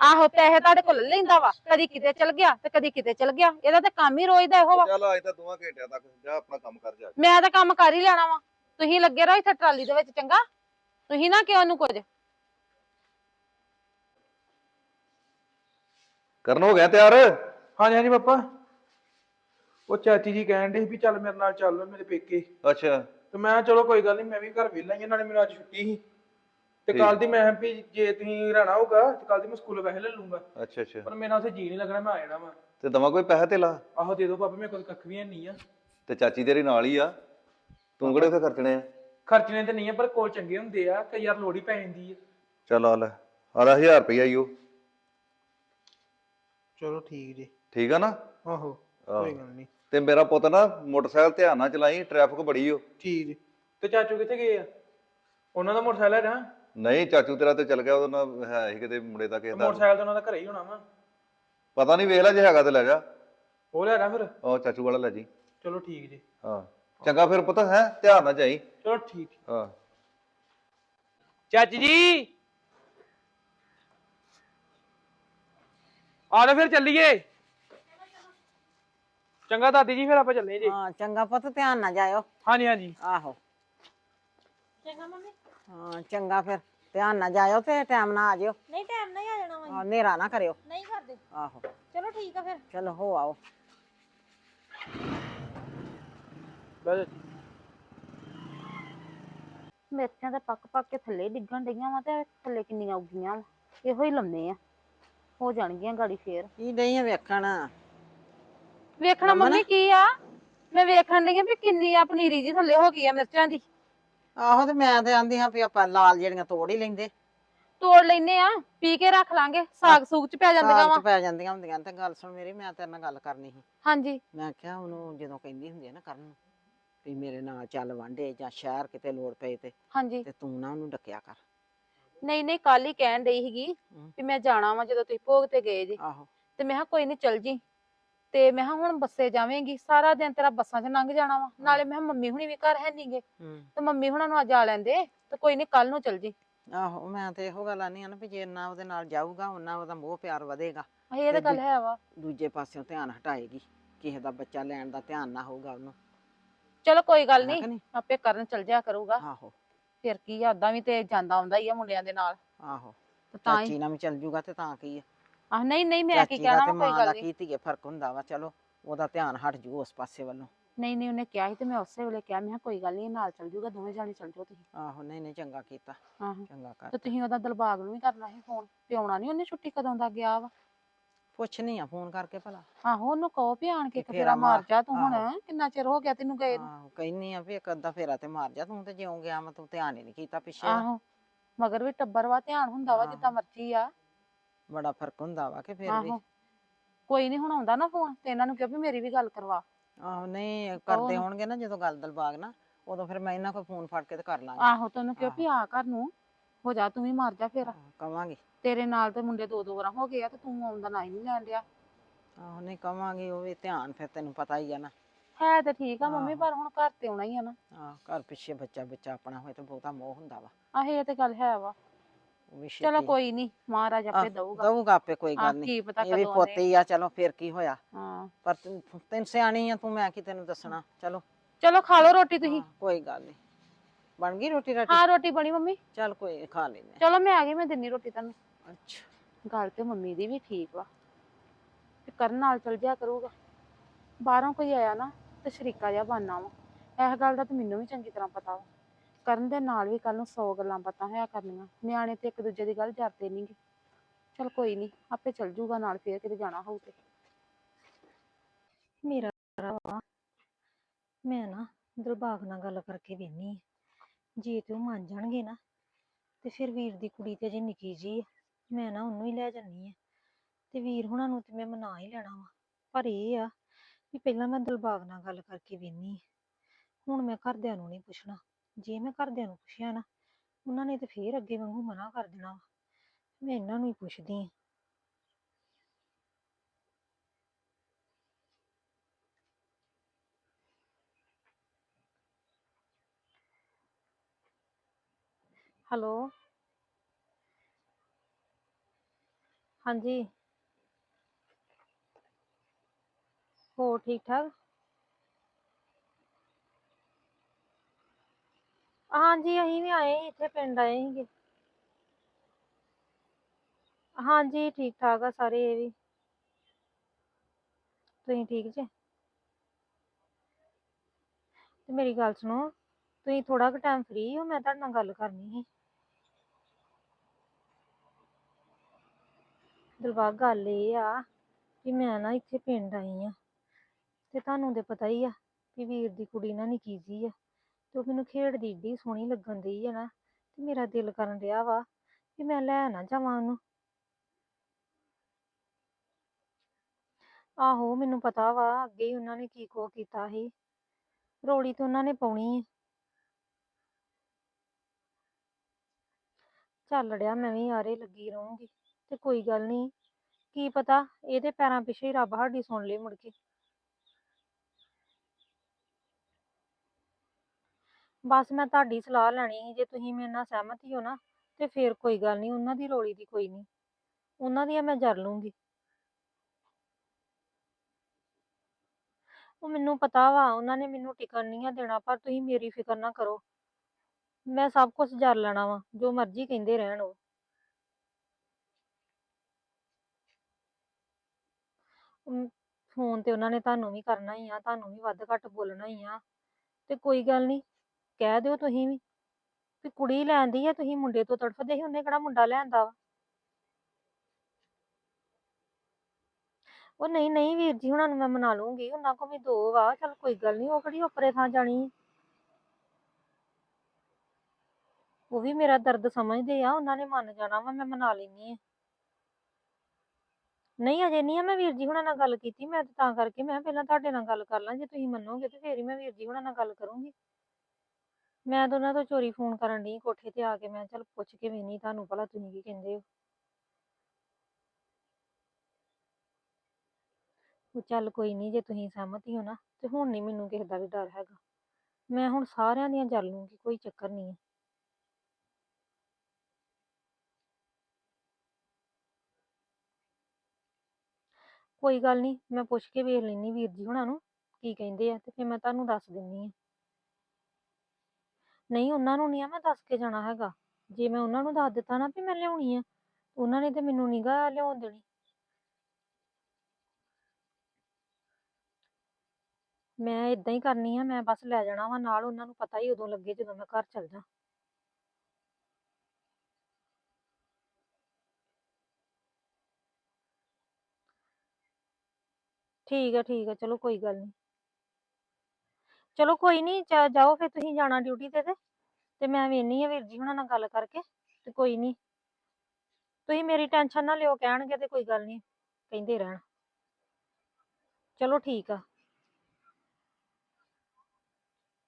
ਆਹੋ ਪੈਸੇ ਤੁਹਾਡੇ ਕੋਲ ਲੈਂਦਾ ਵਾ ਕਦੀ ਕਿਤੇ ਚਲ ਗਿਆ ਤੇ ਕਦੀ ਕਿਤੇ ਚਲ ਗਿਆ ਇਹਦਾ ਤੇ ਕੰਮ ਹੀ ਰੋਜ਼ ਦਾ ਇਹੋ ਵਾ। ਚੱਲ ਅੱਜ ਤਾਂ ਦੋਵਾਂ ਘੰਟਿਆਂ ਤੱਕ ਜਾ ਆਪਣਾ ਕੰਮ ਕਰ ਜਾ। ਮੈਂ ਤਾਂ ਕੰਮ ਕਰ ਹੀ ਲੈਣਾ ਵਾ। ਤੁਸੀਂ ਲੱਗੇ ਰਹੋ ਇੱਥੇ ਟਰਾਲੀ ਦੇ ਵਿੱਚ ਚੰਗਾ? ਤੁਸੀਂ ਨਾ ਕਿਉਂ ਨੂੰ ਕੁਝ? ਕਰਨ ਹੋ ਗਿਆ ਤਿਆਰ? ਹਾਂਜੀ ਹਾਂਜੀ ਪਾਪਾ। ਉਹ ਚਾਚੀ ਜੀ ਕਹਿਣ ਦੇ ਵੀ ਚੱਲ ਮੇਰੇ ਨਾਲ ਚੱਲ ਮੇਰੇ ਪੇਕੇ। ਅੱਛਾ। ਤੇ ਮੈਂ ਕਿਹਾ ਚਲੋ ਕੋਈ ਗੱਲ ਨਹੀਂ ਮੈਂ ਵੀ ਘਰ ਵਿਹਲਾ ਹੀ ਨਾਲੇ ਮੈਨੂੰ ਅੱਜ ਛੁੱਟੀ ਸੀ। ਤੇ ਕੱਲ ਦੀ ਮੈਂ ਵੀ ਜੇ ਤੁਸੀਂ ਰਹਿਣਾ ਹੋਊਗਾ ਤੇ ਕੱਲ ਦੀ ਮੈਂ ਸਕੂਲ ਵੈਸੇ ਲੈ ਲੂੰਗਾ ਅੱਛਾ ਅੱਛਾ। ਪਰ ਮੇਰਾ ਉੱਥੇ ਜੀ ਨਹੀਂ ਲੱਗਣਾ ਮੈਂ ਆ ਜਾਣਾ ਵਾ। ਤੇ ਦਵਾ ਕੋਈ ਪੈਸਾ ਤੇ ਲਾ ਆਹੋ ਦੇ ਦਿਓ ਪਾਪਾ ਮੇਰੇ ਕੋਲ ਕੱਖ ਵੀ ਨਹੀਂ ਆ। ਤੇ ਚਾਚੀ ਤੇਰੀ ਨਾਲ ਹੀ ਆ। ਤੂੰ ਕਿਹੜੇ ਉੱਥੇ ਖਰਚਣੇ ਆ? ਖਰਚਣੇ ਤੇ ਨਹੀਂ ਆ ਪਰ ਕੋਲ ਚੰਗੇ ਹੁੰਦੇ ਆ ਕਈ ਯਾਰ ਲੋੜ ਹੀ ਪੈ ਜਾਂਦੀ ਆ। ਚੱਲ ਆ ਲੈ। ਆ ਲੈ 1000 ਰੁਪਈਆ ਈ ਉਹ। ਚਲੋ ਠੀਕ ਜੀ। ਠੀਕ ਆ ਨਾ? ਆਹੋ ਆਹੋ। ਕੋਈ ਗੱਲ ਨਹੀਂ। ਤੇ ਮੇਰਾ ਪੁੱਤ ਨਾ ਮੋਟਰਸਾਈਕਲ ਧਿਆਨ ਨਾਲ ਚਲਾਈ ਟ੍ਰੈਫਿਕ ਬੜੀ ਓ। ਠੀਕ ਜੀ। ਤੇ ਚਾਚੂ ਕਿੱਥੇ ਗਏ ਆ? ਉਹਨਾਂ ਦਾ ਮੋਟਰਸਾਈਕਲ ਹੈ ਨਾ ਨਹੀਂ ਚਾਚੂ ਤੇਰਾ ਤੇ ਚੱਲ ਗਿਆ ਉਹਦਾ ਨਾਲ ਹੈ ਸੀ ਕਿਤੇ ਮੁੰਡੇ ਦਾ ਕਿਸੇ ਦਾ। ਮੋਟਰਸਾਈਕਲ ਤਾਂ ਉਹਨਾਂ ਦਾ ਘਰੇ ਹੀ ਹੋਣਾ ਵਾ। ਪਤਾ ਨਹੀਂ ਵੇਖ ਲੈ ਜੇ ਹੈਗਾ ਤੇ ਲੈ ਜਾ। ਉਹ ਲੈਣਾ ਫਿਰ। ਉਹ ਚਾਚੂ ਵਾਲਾ ਲੈ ਜੀ। ਚਲੋ ਠੀਕ ਜੀ। ਹਾਂ। ਚੰਗਾ ਫਿਰ ਪੁੱਤ ਹੈ? ਧਿਆਨ ਨਾਲ ਜਾਈ। ਚਲੋ ਠੀਕ। ਹਾਂ। ਚਾਚੀ ਜੀ। ਆ ਲੈ ਫਿਰ ਚੱਲੀਏ। ਚੰਗਾ ਦਾਦੀ ਜੀ ਫਿਰ ਆਪਾਂ ਚੱਲੇ ਜੀ। ਹਾਂ ਚੰਗਾ ਪੁੱਤ ਧਿਆਨ ਨਾਲ ਜਾਇਓ। ਹਾਂਜੀ ਹਾਂਜੀ। ਆਹੋ। ਚੰਗਾ ਮੰਮੀ। ਹਾਂ ਚੰਗਾ ਫਿਰ। ਧਿਆਨ ਨਾਲ ਜਾਇਓ ਤੇ ਟਾਈਮ ਨਾਲ ਆ ਜਿਓ। ਨਹੀਂ ਟਾਈਮ ਨਹੀਂ ਆ ਜਾਣਾ ਵਾ ਹਾਂ, ਹਨੇਰਾ ਨਾ ਕਰਿਓ। ਨਹੀਂ ਕਰਦੇ। ਆਹੋ। ਚਲੋ ਠੀਕ ਆ ਫਿਰ। ਚਲੋ ਹੋ ਆਓ। ਬਸ ਮਿਰਚਾਂ ਤਾਂ ਪੱਕ ਪੱਕ ਕੇ ਥੱਲੇ ਡਿੱਗਣ ਡਈਆਂ ਵਾ ਤੇ ਥੱਲੇ ਕਿੰਨੀਆਂ ਉੱਗੀਆਂ ਵਾ। ਇਹੋ ਹੀ ਲੰਮੇ ਆ। ਹੋ ਜਾਣਗੀਆਂ ਗਾੜੀ ਫੇਰ। ਕੀ ਡਈ ਆ ਵੇਖਣ? ਵੇਖਣਾ ਮੰਮਾ ਮੰਮੀ ਕੀ ਆ? ਮੈਂ ਵੇਖਣ ਡਈ ਆ ਵੀ ਕਿੰਨੀ ਆ ਪਨੀਰੀ ਜੀ ਥੱਲੇ ਹੋ ਗਈ ਆ ਮਿਰਚਾਂ ਦੀ। ਆਹੋ ਤੇ ਮੈਂ ਤੇ ਆਂਦੀ ਹਾਂ ਵੀ ਆਪਾਂ ਲਾਲ ਜਿਹੜੀਆਂ ਤੋੜ ਹੀ ਲੈਂਦੇ। ਤੋੜ ਲੈਨੇ ਆ ਪੀ ਕੇ ਰੱਖ ਲਾਂਗੇ ਸਾਗ ਸੂਗ ਚ ਪੈ ਜਾਂਦੀਆਂ ਸਾਗ ਵਾ। ਚ ਪੈ ਜਾਂਦੀਆਂ ਹੁੰਦੀਆਂ ਤੇ ਗੱਲ ਸੁਣ ਮੇਰੀ ਮੈਂ ਤੇਰੇ ਨਾਲ ਗੱਲ ਕਰਨੀ ਸੀ। ਹਾਂਜੀ। ਮੈਂ ਕਿਹਾ ਉਹਨੂੰ ਜਦੋਂ ਕਹਿੰਦੀ ਹੁੰਦੀ ਆ ਨਾ ਕਰਨ ਨੂੰ ਵੀ ਮੇਰੇ ਨਾਲ ਚੱਲ ਵਾਂਡੇ ਜਾਂ ਸ਼ਹਿਰ ਕਿਤੇ ਲੋੜ ਪਏ ਤੇ ਹਾਂਜੀ। ਤੇ ਤੂੰ ਨਾ ਉਹਨੂੰ ਡੱਕਿਆ ਕਰ। ਨਹੀਂ ਨਹੀਂ ਕੱਲ ਹੀ ਕਹਿਣ ਡਈ ਸੀਗੀ ਹਮ। ਵੀ ਮੈਂ ਜਾਣਾ ਵਾ ਜਦੋਂ ਤੁਸੀਂ ਭੋਗ ਤੇ ਗਏ ਜੀ। ਆਹੋ। ਤੇ ਮੈਂ ਕਿਹਾ ਕੋਈ ਨਹੀਂ ਚੱਲ ਜੀ। ਤੇ ਮੈਂ ਕਿਹਾ ਹੁਣ ਬੱਸੇ ਜਾਵੇਂਗੀ ਸਾਰਾ ਦਿਨ ਤੇਰਾ ਬੱਸਾਂ 'ਚ ਲੰਘ ਜਾਣਾ ਵਾ। ਨਾਲੇ ਮੈਂ ਕਿਹਾ ਮੰਮੀ ਹੁਣੀ ਵੀ ਘਰ ਹੈ ਨਹੀਂਗੇ ਹੂੰ। ਤੇ ਮੰਮੀ ਹੁਣਾਂ ਨੂੰ ਅੱਜ ਆ ਲੈਂਦੇ ਤੇ ਕੋਈ ਨਹੀਂ ਕੱਲ ਨੂੰ ਚੱਲ ਜੀ। ਆਹੋ ਮੈਂ ਤੇ ਇਹੋ ਗੱਲ ਆਨੀ ਆ ਨਾ ਵੀ ਜੇ ਨਾ ਉਹਦੇ ਨਾਲ ਜਾਊਗਾ ਉਹਨਾਂ ਉਹਦਾ ਮੋਹ ਪਿਆਰ ਵਧੇਗਾ। ਇਹ ਤਾਂ ਗੱਲ ਹੈ ਵਾ। ਦੂਜੇ ਪਾਸਿਓਂ ਧਿਆਨ ਹਟਾਏਗੀ ਕਿਸੇ ਦਾ ਬੱਚਾ ਲੈਣ ਦਾ ਧਿਆਨ ਨਾ ਹੋਊਗਾ ਉਹਨੂੰ। ਚਲੋ ਕੋਈ ਗੱਲ ਹੈ ਨਹੀਂ ਕਿ ਨਹੀਂ? ਆਪੇ ਕਰਨ ਚੱਲ ਜਿਆ ਕਰੂਗਾ। ਆਹੋ। ਫਿਰ ਕੀ ਆ ਓਦਾਂ ਵੀ ਤੇ ਜਾਂਦਾ ਆਉਂਦਾ ਹੀ ਆ ਮੁੰਡਿਆਂ ਦੇ ਨਾਲ। ਆਹੋ। ਤੇ ਤਾਂ ਹੀ ਚਾਚੀ ਨਾਲ ਵੀ ਚੱਲ ਜੂਗਾ ਤੇ ਤਾਂ ਕੀ ਆ। ਆਹ ਨਹੀਂ ਨਹੀਂ ਮੈਂ ਕੀ ਚਾਚੀ ਦਾ ਕਹਿਣਾ ਤੇ ਵਾ ਕੋਈ ਮਾਂ ਗੱਲ ਦਾ ਨਹੀਂ ਕੀ ਧੀਏ ਫ਼ਰਕ ਹੁੰਦਾ ਵਾ ਚਲੋ ਉਹਦਾ ਧਿਆਨ ਹਟ ਜੂ ਉਸ ਪਾਸੇ ਵੱਲੋਂ। ਨਹੀਂ ਨਹੀਂ ਉਹਨੇ ਕਿਹਾ ਸੀ ਤੇ ਮੈਂ ਉਸੇ ਵੇਲੇ ਕਿਹਾ ਮੈਂ ਕਿਹਾ ਕੋਈ ਗੱਲ ਨਹੀਂ ਨਾਲ ਚੱਲ ਜੂਗਾ ਦੋਵੇਂ ਜਾਣੇ ਚੱਲ ਜਾਓ ਤੁਸੀਂ। ਆਹੋ ਨਹੀਂ ਨਹੀਂ ਚੰਗਾ ਕੀਤਾ। ਆਹੋ। ਚੰਗਾ ਕਰ ਤੇ ਤੁਸੀਂ ਉਹਦਾ ਦਿਲਬਾਗ ਨੂੰ ਵੀ ਕਰਨਾ ਸੀ ਫੋਨ ਪਿਆਉਣਾ ਨਹੀਂ ਉਹਨੇ ਛੁੱਟੀ ਕਦੋਂ ਦਾ ਗਿਆ ਵਾ? ਪੁੱਛ ਨਹੀਂ ਆ ਫੋਨ ਕਰਕੇ ਭਲਾ। ਆਹੋ ਉਹਨੂੰ ਕਹੋ ਵੀ ਆਣ ਕੇ ਕਿ ਇੱਕ ਫੇਰਾ ਫੇਰਾ ਮਾਰ ਮਾਰ। ਜਾ ਤੂੰ ਹੁਣ ਆਹੋ। ਕਿੰਨਾ ਚਿਰ ਹੋ ਗਿਆ ਤੈਨੂੰ ਗਏ ਨੂੰ? ਆਹੋ ਕਹਿੰਨੀ ਆ ਵੀ ਇੱਕ ਅੱਧਾ ਫੇਰਾ ਤੇ ਮਾਰ ਜਾ ਤੂੰ ਤੇ ਜਿਉਂ ਗਿਆ ਮੈਂ ਤੂੰ ਧਿਆਨ ਹੀ ਨਹੀਂ ਕੀਤਾ ਪਿੱਛੇ। ਦਾ। ਆਹੋ ਮਗਰ ਵੀ ਟੱਬਰ ਵਾ ਧਿਆਨ ਹੁੰਦਾ ਵਾ ਜਿੱਦਾਂ ਆਹੋ। ਮਰਜ਼ੀ ਆ। ਬੜਾ ਫ਼ਰਕ ਹੁੰਦਾ ਵਾ ਕਿ ਫਿਰ ਵੀ। ਆਹੋ। ਕੋਈ ਨਹੀਂ ਹੁਣ ਆਉਂਦਾ ਨਾ ਫੋਨ ਤੇ ਇਹਨਾਂ ਨੂੰ ਕਿਹਾ ਵੀ ਮੇਰੀ ਵੀ ਗੱਲ ਕਰਵਾ। ਆਹੋ ਨਹੀਂ ਕਰਦੇ ਨਾ। ਹੋਣਗੇ ਨਾ ਜਦੋਂ ਗੱਲ ਦਿਲਬਾਗ ਨਾ ਉਦੋਂ ਫਿਰ ਮੈਂ ਇਹਨਾਂ ਕੋਲ ਫੋਨ ਫੜ ਕੇ ਤੇ ਕਰ ਲਾਂਗੀ। ਆਹੋ ਤੈਨੂੰ ਕਿਹਾ ਵੀ ਆ ਘਰ ਨੂੰ ਹੋ ਜਾ ਤੂੰ ਵੀ ਮਾਰ ਜਾ ਫੇਰਾ। ਕਵਾਂਗੀ। ਤੇਰੇ ਨਾਲ ਤੇ ਮੁੰਡੇ ਦੋ ਦੋ ਵਾਰਾਂ ਹੋ ਗਏ ਆ ਤੇ ਤੂੰ ਆਉਂਦਾ ਨਾ ਹੀ ਨਹੀਂ ਲੈਣ ਡਿਆ। ਆਹੋ ਨਹੀਂ ਕਵਾਂਗੀ ਉਹ ਵੀ ਧਿਆਨ ਫਿਰ ਤੈਨੂੰ ਪਤਾ ਹੀ ਆ ਨਾ। ਹੈ ਤੇ ਠੀਕ ਆ ਮੰਮੀ। ਪਰ ਹੁਣ ਘਰ ਤੇ ਆਉਣਾ ਹੀ ਆ ਨਾ। ਆਹ ਘਰ ਪਿੱਛੇ ਬੱਚਾ ਬੱਚਾ ਆਪਣਾ ਹੋਏ ਤੇ ਬਹੁਤਾ ਮੋਹ ਹੁੰਦਾ ਵਾ। ਆਹ ਇਹ ਤੇ ਗੱਲ ਹੈ ਵਾ। ਉਹ ਵੀ ਚਲੋ ਛੇਤੀ- ਕੋਈ ਨਹੀਂ ਮਹਾਰਾਜ ਆਹ, ਆਪੇ ਦਊਗਾ। ਦਊਗਾ ਆਪੇ ਕੋਈ ਆਹ ਗੱਲ ਨਹੀਂ ਕੀ ਪਤਾ ਇਹ ਵੀ ਕਦੋਂ ਆਉਂਦੇ ਪੋਤੀ ਆ ਚਲੋ ਫਿਰ ਕੀ ਹੋਇਆ। ਹਾਂ। ਪਰ ਤੈਨੂੰ ਤੈਨੂੰ ਸਿਆਣੀ ਆ ਤੂੰ ਮੈਂ ਕੀ ਤੈਨੂੰ ਦੱਸਣਾ? ਚਲੋ। ਚਲੋ ਖਾ ਲਓ ਰੋਟੀ ਤੁਸੀਂ। ਹਾਂ, ਕੋਈ ਗੱਲ ਨਹੀਂ ਬਣ ਗਈ ਰੋਟੀ ਰਾਟੀ? ਹਾਂ ਰੋਟੀ ਬਣੀ ਮੰਮੀ। ਚੱਲ ਕੋਈ ਨੀ, ਖਾ ਲੈਨੇ ਚਲੋ ਮੈਂ ਆ ਗਈ ਮੈਂ ਦਿੰਨੀ ਰੋਟੀ ਤੁਹਾਨੂੰ। ਅੱਛਾ। ਗੱਲ ਤੇ ਮੰਮੀ ਦੀ ਵੀ ਠੀਕ ਵਾ। ਤੇ ਕਰਨ ਨਾਲ ਚਲ ਜਿਆ ਕਰੂਗਾ। ਬਾਹਰੋਂ ਕੋਈ ਆਇਆ ਨਾ ਤੇ ਸ਼ਰੀਕਾ ਜਿਹਾ ਬਣਨਾ ਵਾ। ਇਸ ਗੱਲ ਦਾ ਤੇ ਮੈਨੂੰ ਵੀ ਚੰਗੀ ਤਰ੍ਹਾਂ ਪਤਾ ਵਾ। ਕਰਨ ਦੇ ਨਾਲ ਵੀ ਕੱਲ ਨੂੰ 100 ਗੱਲਾਂ ਪਤਾ ਹੋਇਆ ਕਰਨੀਆਂ। ਨਿਆਣੇ ਤੇ ਇੱਕ ਦੂਜੇ ਦੀ ਗੱਲ ਜਰਦੇ ਨਹੀਂਗੇ ਚਲ ਕੋਈ ਨਹੀਂ ਆਪੇ ਚਲ ਜੂਗਾ, ਨਾਲ ਫੇਰ ਕਿਤੇ ਜਾਣਾ ਹੋਊ ਤੇ। ਮੇਰਾ ਭਰਾ ਮੈਂ ਨਾ ਦਿਲਬਾਗ ਨਾਲ ਗੱਲ ਕਰਕੇ ਵੇਨੀ ਜੇ ਤੇ ਉਹ ਮੰਨ ਜਾਣਗੇ ਨਾ, ਤੇ ਫਿਰ ਵੀਰ ਦੀ ਕੁੜੀ ਤੇ ਅਜੇ ਨਿੱਕੀ ਜੀ ਆ। ਮੈਂ ਨਾ ਉਹਨੂੰ ਹੀ ਲੈ ਜਾਨੀ ਆ। ਤੇ ਵੀਰ ਹੁਣਾਂ ਨੂੰ ਤੇ ਮੈਂ ਮਨਾ ਹੀ ਲੈਣਾ ਵਾ। ਪਰ ਇਹ ਆ ਵੀ ਪਹਿਲਾਂ ਮੈਂ ਦਿਲਬਾਗ ਨਾਲ ਗੱਲ ਕਰਕੇ ਵੇਨੀ ਹੁਣ ਮੈਂ ਘਰਦਿਆਂ ਨੂੰ ਨਹੀਂ ਪੁੱਛਣਾ। ਜੇ ਮੈਂ ਘਰਦਿਆਂ ਨੂੰ ਪੁੱਛਿਆ ਨਾ, ਉਹਨਾਂ ਨੇ ਤੇ ਫੇਰ ਅੱਗੇ ਵਾਂਗੂ ਮਨਾ ਕਰ ਦੇਣਾ ਵਾ। ਮੈਂ ਇਹਨਾਂ ਨੂੰ ਹੀ ਪੁੱਛਦੀ ਆ। ਹੈਲੋ? ਹਾਂਜੀ। ਹੋਰ ਠੀਕ ਠਾਕ? ਹਾਂਜੀ, ਅਸੀਂ ਵੀ ਆਏ ਸੀ, ਇੱਥੇ ਪਿੰਡ ਆਏ ਸੀਗੇ। ਹਾਂਜੀ ਠੀਕ ਠਾਕ ਆ ਸਾਰੇ ਇਹ ਵੀ। ਤੁਸੀਂ ਠੀਕ ਜੇ? ਤੇ ਮੇਰੀ ਗੱਲ ਸੁਣੋ, ਤੁਸੀਂ ਥੋੜਾ ਕੁ ਟਾਈਮ ਫ੍ਰੀ ਹੋ, ਮੈਂ ਤੁਹਾਡੇ ਨਾਲ ਗੱਲ ਕਰਨੀ ਸੀ। ਦਿਲਬਾਗ ਗੱਲ ਇਹ ਆ ਕਿ ਮੈਂ ਨਾ ਇੱਥੇ ਪਿੰਡ ਆਈ ਆ। ਤੇ ਤੁਹਾਨੂੰ ਤੇ ਪਤਾ ਹੀ ਆ ਕਿ ਵੀਰ ਦੀ ਕੁੜੀ ਨਾ ਨਿੱਕੀ ਜੀ ਆ। ਤੇ ਉਹ ਮੈਨੂੰ ਖੇਡਦੀ ਏਡੀ ਸੋਹਣੀ ਲੱਗਣ ਡਈ ਆ ਨਾ, ਤੇ ਮੇਰਾ ਦਿਲ ਕਰਨ ਡਿਆ ਵਾ ਕਿ ਮੈਂ ਲੈ ਨਾ ਜਾਵਾਂ ਉਹਨੂੰ। ਆਹੋ, ਮੈਨੂੰ ਪਤਾ ਵਾ ਅੱਗੇ ਹੀ ਉਹਨਾਂ ਨੇ ਕੀ ਕੋ ਕੀਤਾ ਸੀ। ਰੋਲੀ ਤੇ ਉਹਨਾਂ ਨੇ ਪਾਉਣੀ ਆ। ਚੱਲ ਡਿਆ ਮੈਂ ਵੀ ਆਰੇ ਲੱਗੀ ਰਹੂੰਗੀ, ਤੇ ਕੋਈ ਗੱਲ ਨਹੀਂ ਕੀ ਪਤਾ, ਇਹਦੇ ਪੈਰਾਂ ਪਿੱਛੇ ਹੀ ਰੱਬ ਸਾਡੀ ਸੁਣ ਲੇ ਮੁੜ ਕੇ। ਬਸ ਮੈਂ ਤੁਹਾਡੀ ਸਲਾਹ ਲੈਣੀ ਸੀ, ਜੇ ਤੁਸੀਂ ਮੇਰੇ ਨਾਲ ਸਹਿਮਤ ਹੀ ਹੋ ਨਾ, ਤੇ ਫੇਰ ਕੋਈ ਗੱਲ ਨਹੀਂ, ਉਹਨਾਂ ਦੀ ਰੋਲੀ ਦੀ ਕੋਈ ਨਹੀਂ। ਉਹਨਾਂ ਦੀਆਂ ਮੈਂ ਜਰ ਲੂੰਗੀ। ਉਹ ਮੈਨੂੰ ਪਤਾ ਵਾ, ਉਹਨਾਂ ਨੇ ਮੈਨੂੰ ਟਿਕਣ ਨਹੀਂ ਆ ਦੇਣਾ, ਪਰ ਤੁਸੀਂ ਮੇਰੀ ਫਿਕਰ ਨਾ ਕਰੋ। ਮੈਂ ਸਭ ਕੁਝ ਜਰ ਲੈਣਾ ਵਾ, ਜੋ ਮਰਜ਼ੀ ਕਹਿੰਦੇ ਰਹਿਣ ਉਹ। ਫੋਨ ਤੇ ਉਹਨਾਂ ਨੇ ਤੁਹਾਨੂੰ ਵੀ ਕਰਨਾ ਹੀ ਆ, ਤੁਹਾਨੂੰ ਵੀ ਵੱਧ ਘੱਟ ਬੋਲਣਾ ਹੀ ਆ, ਤੇ ਕੋਈ ਗੱਲ ਨਹੀਂ। ਕਹਿ ਦਿਓ ਤੁਸੀਂ ਵੀ ਵੀ ਕੁੜੀ ਲੈਂਦੀ ਆ, ਤੁਸੀਂ ਮੁੰਡੇ ਤੋਂ ਤੜਫਦੇ ਸੀ, ਉਹਨੇ ਕਿਹੜਾ ਮੁੰਡਾ ਲਿਆਂਦਾ ਵਾ? ਉਹ ਨਹੀਂ ਨਹੀਂ ਵੀਰ ਜੀ ਹੁਣਾਂ ਨੂੰ ਮੈਂ ਮਨਾ ਲੂੰਗੀ ਉਹਨਾਂ ਕੋਲ ਵੀ ਦੋ ਵਾ, ਚਲ ਕੋਈ ਗੱਲ ਨਹੀਂ, ਉਹ ਕਿਹੜੀ ਉੱਪਰੇ ਥਾਂ ਜਾਣੀ ਉਹ ਵੀ ਮੇਰਾ ਦਰਦ ਸਮਝਦੇ ਆ, ਉਹਨਾਂ ਨੇ ਮੰਨ ਜਾਣਾ ਵਾ, ਮੈਂ ਮਨਾ ਲੈਣੀ ਆ। ਨਹੀਂ, ਅਜੇ ਨਹੀਂ ਆ ਮੈਂ ਵੀਰ ਜੀ ਹੁਣਾਂ ਨਾਲ ਗੱਲ ਕੀਤੀ, ਮੈਂ ਤਾਂ ਤਾਂ ਕਰਕੇ ਮੈਂ ਪਹਿਲਾਂ ਤੁਹਾਡੇ ਨਾਲ ਗੱਲ ਕਰ ਲਾਂ, ਜੇ ਤੁਸੀਂ ਮੰਨੋਗੇ ਤੇ ਫੇਰ ਹੀ ਮੈਂ ਵੀਰ ਜੀ ਹੁਣਾਂ ਨਾਲ ਗੱਲ ਕਰੂੰਗੀ। ਮੈਂ ਤਾਂ ਉਹਨਾਂ ਤੋਂ ਚੋਰੀ ਫੋਨ ਕਰਨ ਡਈ ਕੋਠੇ ਤੇ ਆ ਕੇ, ਮੈਂ ਚੱਲ ਪੁੱਛ ਕੇ ਵੇਨੀ ਤੁਹਾਨੂੰ ਭਲਾ ਤੁਸੀਂ ਕੀ ਕਹਿੰਦੇ ਹੋ। ਉਹ ਚੱਲ ਕੋਈ ਨਹੀਂ ਜੇ ਤੁਸੀਂ ਸਹਿਮਤੀ ਹੋ ਨਾ, ਤੇ ਹੁਣ ਨਹੀਂ ਮੈਨੂੰ ਕਿਸੇ ਦਾ ਵੀ ਡਰ ਹੈਗਾ। ਮੈਂ ਹੁਣ ਸਾਰਿਆਂ ਦੀਆਂ ਜਲ ਲੂੰਗੀ, ਕੋਈ ਚੱਕਰ ਨਹੀਂ ਹੈ ਕੋਈ ਗੱਲ ਨਹੀਂ ਮੈਂ ਪੁੱਛ ਕੇ ਵੇਖ ਲੈਣੀ ਵੀਰ ਜੀ ਹੁਣਾਂ ਨੂੰ, ਕੀ ਕਹਿੰਦੇ ਆ, ਤੇ ਫਿਰ ਮੈਂ ਤੁਹਾਨੂੰ ਦੱਸ ਦਿੰਨੀ ਆ। ਨਹੀਂ, ਉਹਨਾਂ ਨੂੰ ਨਹੀਂ ਆ, ਮੈਂ ਦੱਸ ਕੇ ਜਾਣਾ ਹੈਗਾ। ਜੇ ਮੈਂ ਉਹਨਾਂ ਨੂੰ ਦੱਸ ਦਿੱਤਾ ਨਾ ਵੀ ਮੈਂ ਲਿਆਉਣੀ ਆ ਉਹਨਾਂ ਨੇ ਤੇ ਮੈਨੂੰ ਨੀਗਾ ਲਿਆਉਣ ਦੇਣੀ। ਮੈਂ ਇਦਾਂ ਹੀ ਕਰਨੀ ਆ, ਮੈਂ ਬਸ ਲੈ ਜਾਣਾ ਵਾ, ਨਾਲ ਉਹਨਾਂ ਨੂੰ ਪਤਾ ਹੀ ਉਦੋਂ ਲੱਗੇ ਜਦੋਂ ਮੈਂ ਘਰ ਚਲ ਜਾ। ਠੀਕ ਹੈ ਠੀਕ ਹੈ ਚਲੋ ਕੋਈ ਗੱਲ ਨਹੀਂ ਚਲੋ ਕੋਈ ਨਹੀਂ ਜਾਓ ਫਿਰ ਤੁਸੀਂ ਜਾਣਾ ਡਿਊਟੀ ਤੇ ਤੇ। ਤੇ ਮੈਂ ਵੇਖਨੀ ਆ ਵੀਰ ਜੀ ਹੁਣਾਂ ਨਾਲ ਗੱਲ ਕਰਕੇ, ਤੇ ਕੋਈ ਨਹੀਂ ਤੁਸੀਂ ਮੇਰੀ ਟੈਨਸ਼ਨ ਨਾ ਲਿਓ ਕਹਿਣਗੇ ਤੇ ਕੋਈ ਗੱਲ ਨਹੀਂ ਕਹਿੰਦੇ ਰਹਿਣ। ਚਲੋ ਠੀਕ ਆ।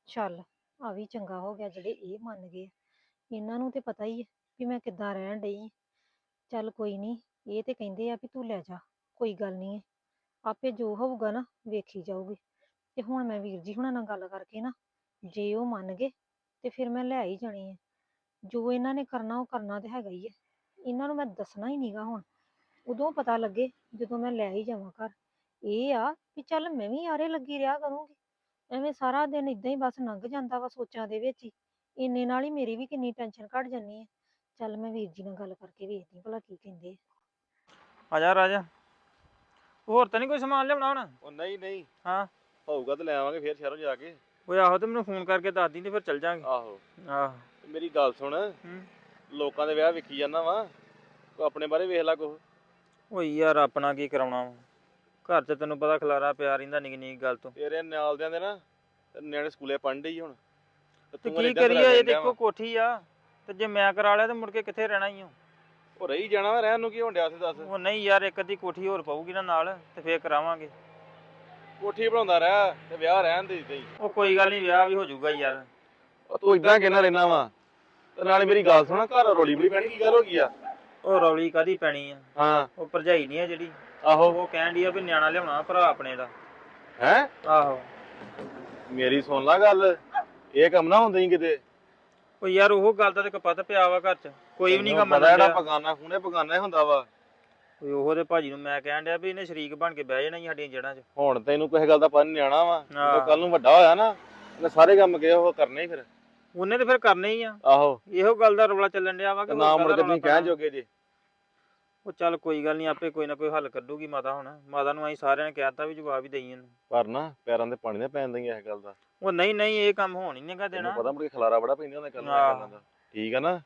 ਚੱਲ, ਆ ਵੀ ਚੰਗਾ ਹੋ ਗਿਆ, ਜਿਹੜੇ ਇਹ ਮੰਨ ਗਏ ਇਹਨਾਂ ਨੂੰ ਤੇ ਪਤਾ ਹੀ ਹੈ ਵੀ ਮੈਂ ਕਿੱਦਾਂ ਰਹਿਣ ਡਈ ਚੱਲ ਕੋਈ ਨਹੀਂ ਇਹ ਤੇ ਕਹਿੰਦੇ ਆ ਵੀ ਤੂੰ ਲੈ ਜਾ, ਕੋਈ ਗੱਲ ਨਹੀਂ ਆਪੇ ਜੋ ਹੋਊਗਾ ਨਾ, ਵੇਖੀ ਜਾਊਗੀ। ਤੇ ਹੁਣ ਮੈਂ ਵੀਰ ਜੀ ਹੁਣਾਂ ਨਾਲ ਗੱਲ ਕਰਕੇ ਨਾ ਜੇ ਉਹ ਮੰਨ ਗਏ ਤੇ ਫਿਰ ਮੈਂ ਲੈ ਹੀ ਜਾਣੀ ਹੈ। ਜੋ ਇਹਨਾਂ ਨੇ ਕਰਨਾ ਉਹ ਕਰਨਾ ਤੇ ਹੈਗਾ ਹੀ ਹੈ। ਇਹਨਾਂ ਨੂੰ ਮੈਂ ਦੱਸਣਾ ਹੀ ਨਹੀਂਗਾ ਹੁਣ। ਉਦੋਂ ਪਤਾ ਲੱਗੇ ਜਦੋਂ ਮੈਂ ਲੈ ਹੀ ਜਾਵਾਂ ਘਰ। ਇਹ ਆ ਵੀ ਚੱਲ ਮੈਂ ਵੀ ਆਰੇ ਲੱਗੀ ਰਿਹਾ ਕਰੂੰਗੀ। ਐਵੇਂ ਸਾਰਾ ਦਿਨ ਇਦਾਂ ਹੀ ਬਸ ਲੰਘ ਜਾਂਦਾ ਵਾ ਸੋਚਾਂ ਦੇ ਵਿੱਚ ਹੀ। ਇੰਨੇ ਨਾਲ ਹੀ ਮੇਰੀ ਵੀ ਕਿੰਨੀ ਟੈਨਸ਼ਨ ਘਟ ਜਾਂਦੀ ਹੈ। ਚੱਲ ਮੈਂ ਵੀਰ ਜੀ ਨਾਲ ਗੱਲ ਕਰਕੇ ਵੇਖਦੀ ਭਲਾ ਕੀ ਕਹਿੰਦੇ ਆ। ਆ ਜਾ ਰਾਜਾ। ਹੋਰ ਤਾਂ ਨਹੀਂ ਕੋਈ ਸਮਾਨ ਲਿਆਉਣਾ ਹੁਣ? ਉਹ ਨਹੀਂ ਨਹੀਂ। ਹਾਂ। ਹੋਊਗਾ ਤੇ ਲੈ ਆਵਾਂਗੇ ਫੇਰ ਸ਼ਹਿਰੋਂ ਜਾ ਕੇ। ਓਏ ਆਹੋ ਤੇ ਮੈਨੂੰ ਫੋਨ ਕਰਕੇ ਦੱਸ ਦੀ ਤੇ ਫਿਰ ਚੱਲ ਜਾਾਂਗੇ। ਆਹੋ। ਆਹ। ਮੇਰੀ ਗੱਲ ਸੁਣ। ਹੂੰ। ਲੋਕਾਂ ਦੇ ਵਿਆਹ ਵੇਖੀ ਜਾਂਦਾ ਵਾ। ਤੂੰ ਆਪਣੇ ਬਾਰੇ ਵੇਖ ਲੈ ਕੁਛ। ਓਏ ਯਾਰ ਆਪਣਾ ਕੀ ਕਰਾਉਣਾ ਵਾ। ਘਰ 'ਚ ਤੈਨੂੰ ਪਤਾ ਖਲਾਰਾ ਪਿਆ ਰਹਿੰਦਾ ਨਿੱਕੀ ਨਿੱਕੀ ਗੱਲ ਤੋਂ। ਤੇਰੇ ਨਾਲ ਦਿਆਂ ਦੇ ਨਾ ਤੇ ਨਿਆਣੇ ਸਕੂਲੇ ਪੜ੍ਹਨ ਡਈ ਹੁਣ। ਤੇ ਤੂੰ ਕੀ ਏਦਾਂ ਕਰੀਏ ਇਹ ਦੇਖੋ ਕੋਠੀ ਆ ਤੇ ਜੇ ਮੈਂ ਕਰਾ ਲਿਆ ਤੇ ਮੁੜ ਕੇ ਕਿੱਥੇ ਰਹਿਣਾ ਹੀ ਓ? ਉਹ ਰਹੀ ਜਾਣਾ ਵਾ ਰਹਿਣ ਨੂੰ ਕੀ ਹੋਣ ਡਿਆ ਉੱਥੇ ਦੱਸ। ਉਹ ਨਹੀਂ ਯਾਰ ਇੱਕ ਅੱਧੀ ਕੋਠੀ ਹੋਰ ਪਊਗੀ ਨਾ ਨਾਲ ਤੇ ਫੇਰ ਕਰਾਵਾਂਗੇ। ਕੋਠੀ ਬਣਾਉਂਦਾ ਰਹਿ ਤੇ ਵਿਆਹ ਰਹਿਣ ਦੇ ਦਿੱਤੇ ਉਹ ਕੋਈ ਗੱਲ ਨਹੀਂ ਵਿਆਹ ਵੀ ਹੋ ਜਾਊਗਾ ਯਾਰ। ਉਹ ਤੂੰ ਇਦਾਂ ਕਹਿਣਾ ਰਹਿਣਾ ਵਾ। ਤੇ ਨਾਲੇ ਮੇਰੀ ਗੱਲ ਸੁਣ ਘਰ ਰੋਲੀ ਬੜੀ ਪੈਣੀ ਕੀ ਗੱਲ ਹੋ ਗਈ ਆ? ਉਹ ਰੌਲੀ ਕਾਦੀ ਪੈਣੀ ਆ? ਹਾਂ। ਉਹ ਭਰਜਾਈ ਨਹੀਂ ਆ ਜਿਹੜੀ। ਆਹੋ। ਉਹ ਕਹਿਣ ਡਈ ਆ ਵੀ ਨਿਆਣਾ ਲਿਆਉਣਾ ਭਰਾ ਆਪਣੇ ਦਾ। ਹੈ? ਆਹੋ। ਮੇਰੀ ਸੁਣ ਲੈ ਗੱਲ ਇਹ ਕੰਮ ਨਾ ਹੁੰਦਾ ਹੀ ਕਿਤੇ। ਉਹ ਯਾਰ ਉਹ ਗੱਲ ਦਾ ਤੇ ਕਪੱਤ ਪਿਆ ਵਾ ਘਰ 'ਚ। ਕੋਈ ਵੀ ਨਹੀਂ ਤੈਨੂੰ ਕੰਮ ਪਤਾ ਜਿਹੜਾ ਪਗਾਨਾ ਖੂਨੇ ਪਗਾਨਾ ਹੀ ਹੁੰਦਾ ਵਾ। ਓਏ ਉਹੋ ਤੇ ਭਾਜੀ ਨੂੰ ਮੈਂ ਕਹਿਣ ਡਿਆ ਵੀ ਇਹਨੇ ਸ਼ਰੀਕ ਬਣ ਕੇ ਬਹਿ ਜਾਣਾ ਹੀ ਸਾਡੀਆਂ ਜੜ੍ਹਾਂ 'ਚ। ਹੁਣ ਤੈਨੂੰ ਕਿਸੇ ਗੱਲ ਦਾ ਪਤਾ ਨੀ ਨਿਆਣਾ ਵਾ। ਜਦੋਂ ਹਾਂ। ਕੱਲ ਨੂੰ ਵੱਡਾ ਹੋਇਆ ਨਾ ਉਹਨੇ ਸਾਰੇ ਕੰਮ ਕਿਹਾ ਉਹ ਕਰਨੇ ਹੀ ਫਿਰ। ਉਹਨੇ ਤੇ ਫਿਰ ਕਰਨੇ ਹੀ ਆ। ਆਹੋ। ਇਹੋ ਗੱਲ ਦਾ ਰੌਲਾ ਚੱਲਣ ਡਿਆ ਵਾ ਕਿ ਤੇ ਹੋਰ ਨਾ ਮੁੜ ਕਾਹਦਾ ਕੇ ਰੌਲਾ ਤੁਸੀਂ ਕਹਿਣ। ਜੋਗੇ ਜੇ। ਉਹ ਚੱਲ ਕੋਈ ਗੱਲ ਨਹੀਂ ਆਪੇ ਕੋਈ ਨਾ ਕੋਈ ਹੱਲ ਕੱਢੂਗੀ ਮਾਤਾ ਹੁਣ। ਮਾਤਾ ਨੂੰ ਅਸੀਂ ਸਾਰਿਆਂ ਨੇ ਕਹਿਤਾ ਵੀ ਜਵਾਬ ਹੀ ਦੇਈ ਇਹਨੂੰ। ਪਰ ਨਾ ਪੈਰਾਂ ਦੇ ਪਾਣੀ ਨਾ ਪੈਣ ਦਈਏ ਇਸ ਗੱਲ ਦਾ। ਉਹ ਨਹੀਂ ਨਹੀਂ ਇਹ ਕੰਮ ਹੋਣ ਹੀ ਨਹੀਂਗਾ ਤੈਨੂੰ ਦੇਣਾ। ਪਤਾ ਮੁੜ ਕੇ ਖਲਾਰਾ ਬੜਾ ਪੈਂਦਾ ਹੁੰਦਾ ਕਰਨਾ। ਗੱਲਾਂ ਦਾ। ਠੀਕ ਆ ਨਾ?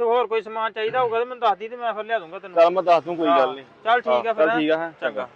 ਤੇ ਹੋਰ ਕੋਈ ਸਮਾਨ ਚਾਹੀਦਾ ਹੋਊਗਾ ਤੇ ਮੈਨੂੰ ਦੱਸ ਦੀ ਤੇ ਮੈਂ ਫਿਰ ਲਿਆ ਦੂੰਗਾ ਤੈਨੂੰ ਚੱਲ ਮੈਂ ਦੱਸ ਦੂੰ ਕੋਈ। ਗੱਲ ਨਹੀਂ ਚੱਲ ਠੀਕ ਆ ਫਿਰ ਚੱਲ। ਠੀਕ ਆ ਹੈਂ। ਚੰਗਾ